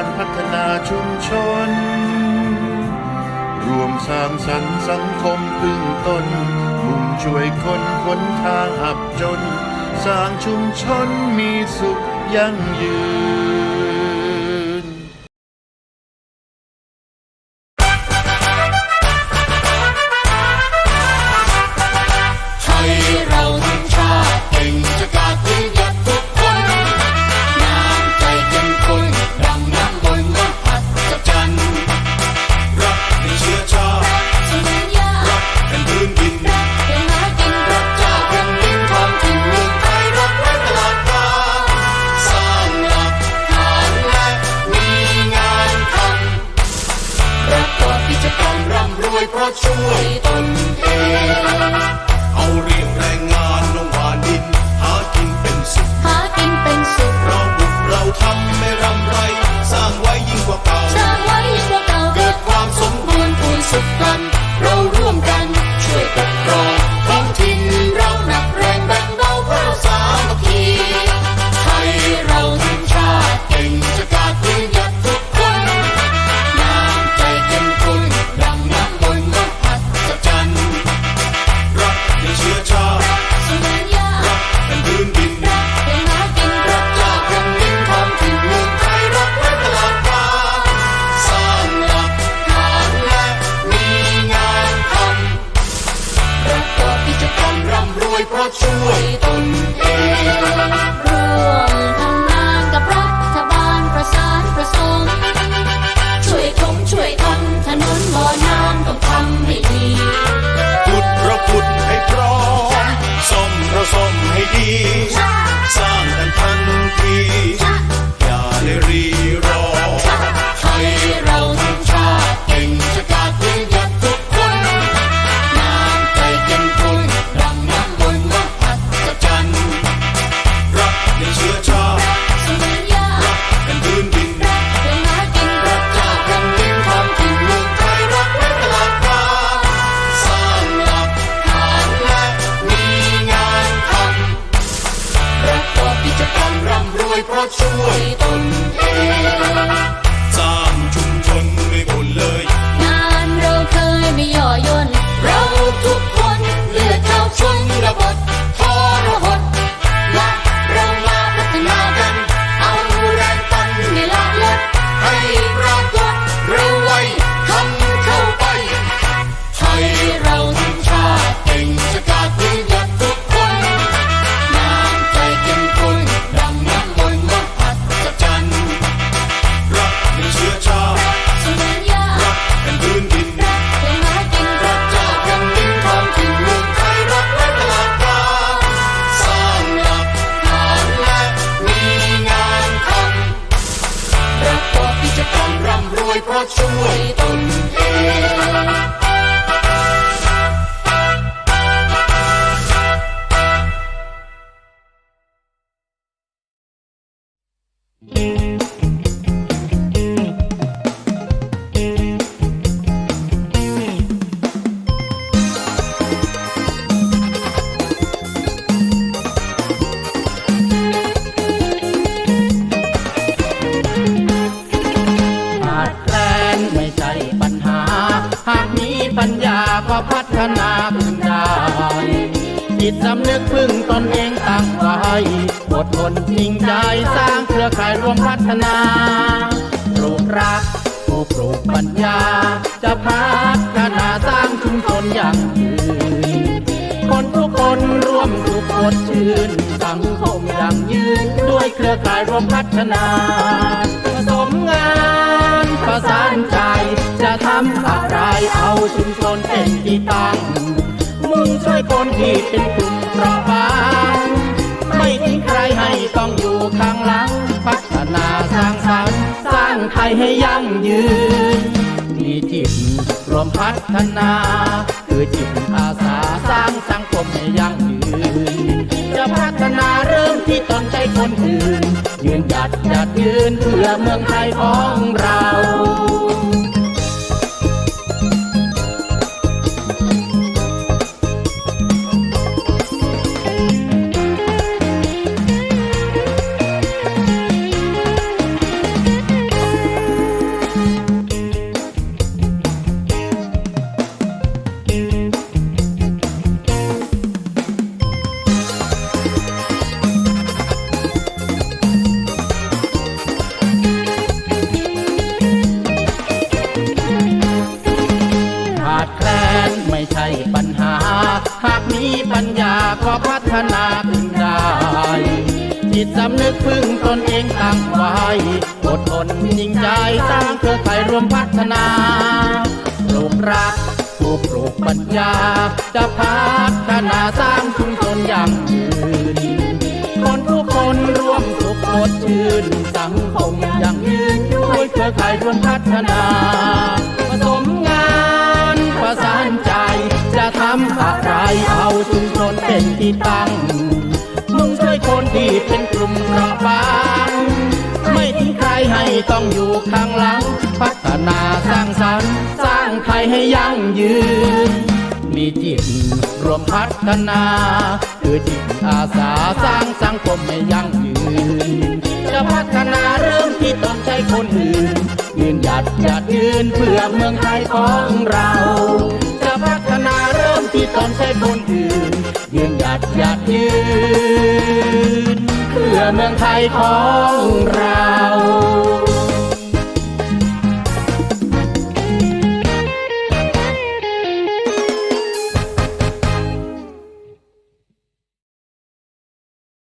การพัฒนาชุมชน รวมสร้างสรรค์สังคมพึ่งตนมุ่งช่วยคนคนทางอับจน สร้างชุมชนมีสุขยั่งยืน เราร่วมกันช่วยปกครอง ก็ช่วยตนเอง wipe right through it. thank you ฒนาขึ้นได้จิตสำนึกพึ่งตนเองตั้งไว้อดทนจริงใจสร้างเครือข่ายรวมพัฒนาปลูกรักผู้ปลูกปัญญา จะพัฒนาสร้างชุมชนอย่างยืนคนทุกคนร่วมทุกอดชื่นสังคมอย่างยืนด้วยเครือข่ายรวมพัฒนา มงานประสานใจ จะทำอะไรเอาชุมชนเป็นที่ตั้งมึงช่วยคนที่เป็นกลุ่มเพราะบางไม่ทิ้งใครให้ต้องอยู่ข้างหลัง พัฒนาสร้างสรรค์สร้างไทยให้ยั่งยืน มีจิตรวมพัฒนา คือจิตอาสาสร้างสังคมให้ยั่ง พัฒนาเริ่มที่ตนใจคนอื่น ยืนหยัดหยัดยืนเพื่อเมืองไทยของเรา็พัฒนาขึ้นได้ จิตสำนึกพึ่งตนเองตั้งไว้อดทนจริงใจสร้างเครือข่ายรวมพัฒนาปลูกรักผู้ปลูกปัญญา จะพัฒนาสร้างชุมชนอย่างยืนคนทุกคนร่วมสุขสดชื่นสังคมอย่างยืนด้วยเครือข่ายรวมพัฒนาผสมงานประสานใจ ตั้งมุ่งช่วยคนที่เป็นกลุ่มเปราะบาง ไม่ทิ้งใครให้ต้องอยู่ข้างหลัง พัฒนาสร้างสรรค์ สร้างไทยให้ยั่งยืน มีจิตรวมพัฒนา คือจิตอาสาสร้างสังคมให้ยั่งยืน จะพัฒนาเริ่มที่ต้องใช้คนอื่น ยืนหยัดหยัดยืนเพื่อเมืองไทยของเรา จะพัฒนาเริ่มที่ต้องใช้คนอื่น ยืนหยัดหยัดยืน เพื่อเมืองไทยของเรา